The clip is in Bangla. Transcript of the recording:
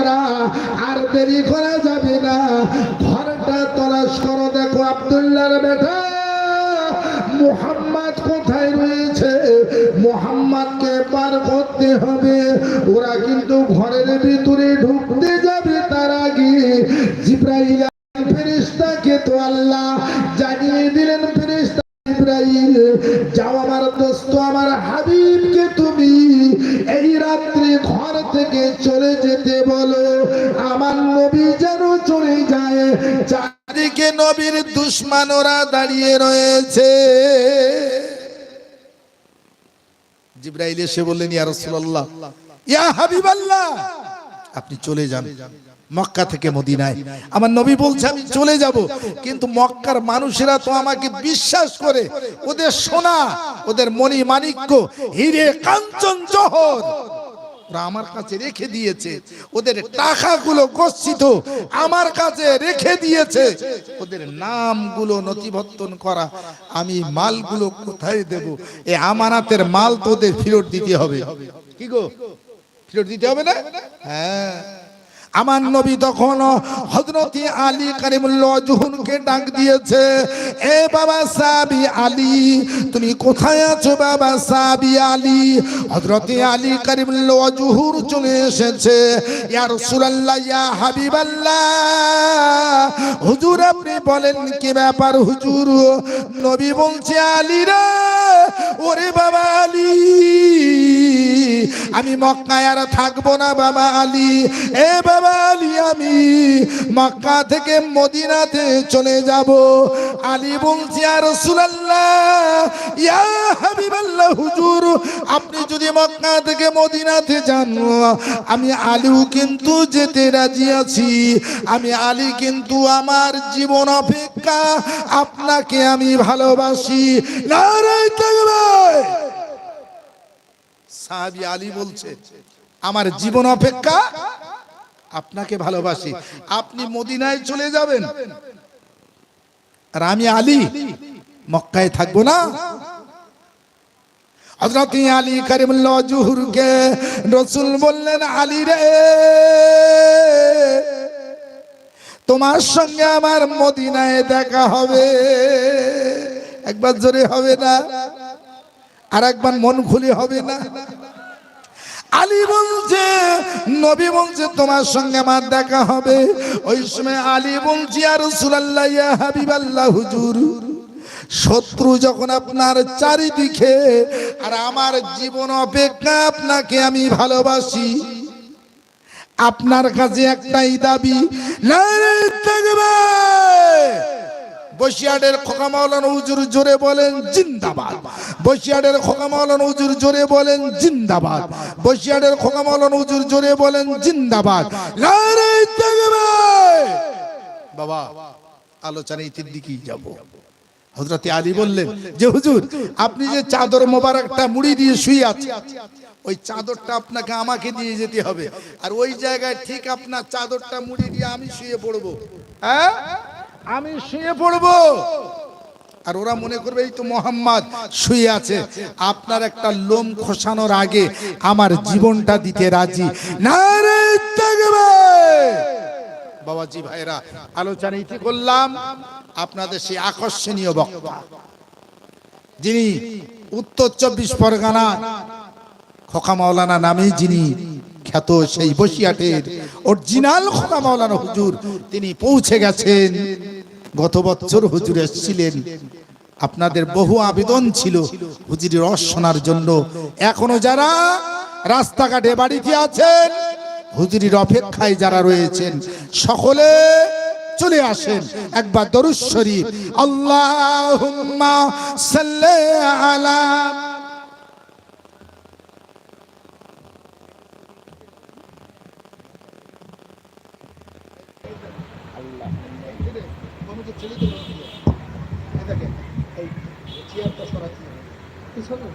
আমরা আর দেরি করা যাবে না। ঘরটা তলাশ করো, দেখো আব্দুল্লাহর বেটা। মোহাম্মদ কোথায় রয়েছে? মোহাম্মদকে পার করতে হবে। ওরা কিন্তু ঘরের ভিতরে ঢুকতে যাবে তার আগে। জিব্রাইল ফেরেশতাকে তো আল্লাহ জানিয়ে দিলেন, ফেরেশতা ইব্রাহিম যাও আমার দোস্ত, আমার হাবিবকে তুমি ঘর থেকে চলে যেতে বলো। আমার নবী যেন চলে যায়। চারিদিকে নবীর দুশ্মনরা দাঁড়িয়ে রয়েছে। জিব্রাইল এসে বললেন, ইয়া রাসূলুল্লাহ, ইয়া হাবিবাল্লাহ, আপনি চলে যান। মক্কা থেকে মদিনায়। আমার নবী বলছে, আমি চলে যাব। কিন্তু মক্কার মানুষেরা তো আমাকে বিশ্বাস করে। ওদের সোনা, ওদের মণি মাণিক্য হিরে কাঞ্চন জহর। ওরা আমার কাছে রেখে দিয়েছে। ওদের টাকাগুলো গচ্ছিত আমার কাছে রেখে দিয়েছে। ওদের নামগুলো নথিবর্তন করা। আমি মালগুলো কোথায় দেব? এ আমানাতের মাল তো ওদের ফেরত দিতে হবে। কি গো? ফেরত দিতে হবে না? হ্যাঁ। আমার নবী তখন হজরতি আলী কারিমুল্লাহ জুহুনকে ডাক দিয়েছে, এ বাবা সাবি আলী, তুমি কোথায় আছো বাবা সাবি আলী? হজরতি আলী কারিমুল্লাহ জুহুর চলে এসেছে, ইয়া রাসূলুল্লাহ, ইয়া হাবিবাল্লাহ। হুজুর আপনি বলেন, কি ব্যাপার হুজুর? নবী বলছে, আলী রে, ওরে বাবা আলী। আমি মক্কায় আর থাকব না বাবা আলী। এ বাবা আলী, আমি মক্কা থেকে মদিনাতে চলে যাব। আলী বলছি আর হাবিবাল্লাহ, হুজুর, আপনি যদি মক্কা থেকে মদিনাতে যান, আমি আলীও কিন্তু যেতে রাজি আছি। আমি আলী কিন্তু আমার জীবন অপেক্ষা, আপনাকে আমি ভালোবাসি। নারায় থাকবে সাহাবি আলী বলছে, আমার জীবন অপেক্ষা, আপনাকে ভালোবাসি। আপনি মদিনায় চলে যাবেন। আর আমি আলী, মক্কায় থাকব না। তোমার সঙ্গে আমার মদিনায় দেখা হবে। একবার জোরে হবে না? আর একবার মন খুলে হবে না। আলী বলছে, নবী বলছে, তোমার সঙ্গে আমার দেখা হবে। ওই সময় আলী বলছি আর সুলাল্লাহ ইয়া হাবিবাল্লাহ, হুজুর। শত্রু যখন আপনার চারিদিকে, আর আমার জীবন অপেক্ষা আপনাকে আমি ভালোবাসি। আপনার কাছে একটাই দাবি থাকবে বসিয়াডের খোকা মাওলানা হুজুর জোরে বলেন, জিন্দাবাদ। বসিয়াডের খোকা মাওলানা হুজুর জোরে বলেন, জিন্দাবাদ। বসিয়াডের খোকা মাওলানা হুজুর জোরে বলেন, জিন্দাবাদ। বাবা, আলোচনা ইতির দিকেই যাব। হযরতে আলী বললেন, যে হুজুর, আপনি যে চাদর মোবারকটা মুড়ি দিয়ে শুয়ে আছেন, ওই চাদরটা আপনাকে আমাকে দিয়ে যেতে হবে। আর ওই জায়গায় ঠিক আপনার চাদরটা মুড়ি দিয়ে আমি শুয়ে পড়ব। হ্যাঁ? আমি শুয়ে পড়ব। আর ওরা মনে করবে, এই তো মোহাম্মদ শুয়ে আছে। আপনার একটা লোম খসানোর আগে আমার জীবনটা দিতে রাজি। না রে বাবাজি ভাইরা আলোচনা ইতি করলাম। আপনাদের সেই আকর্ষণীয় বক্তা, যিনি উত্তর চব্বিশ পরগনা খোকা মাওলানা নামেই যিনি খ্যাত সেই বসিয়াটের অরিজিনাল খোকা মাওলানা হুজুর, তিনি পৌঁছে গেছেন। গত বছর হুজুর এসেছিলেন। আপনাদের বহু আবেদন ছিল হুজুরের রস শোনার জন্য। এখনও যারা রাস্তাঘাটে বাড়িতে আছেন, হুজুরির অপেক্ষায় যারা রয়েছেন, সকলে চলে আসেন। একবার দরুদ শরীফ আল্লাহুম্মা চেয়ারটা সরাচ্ছি। ছেলে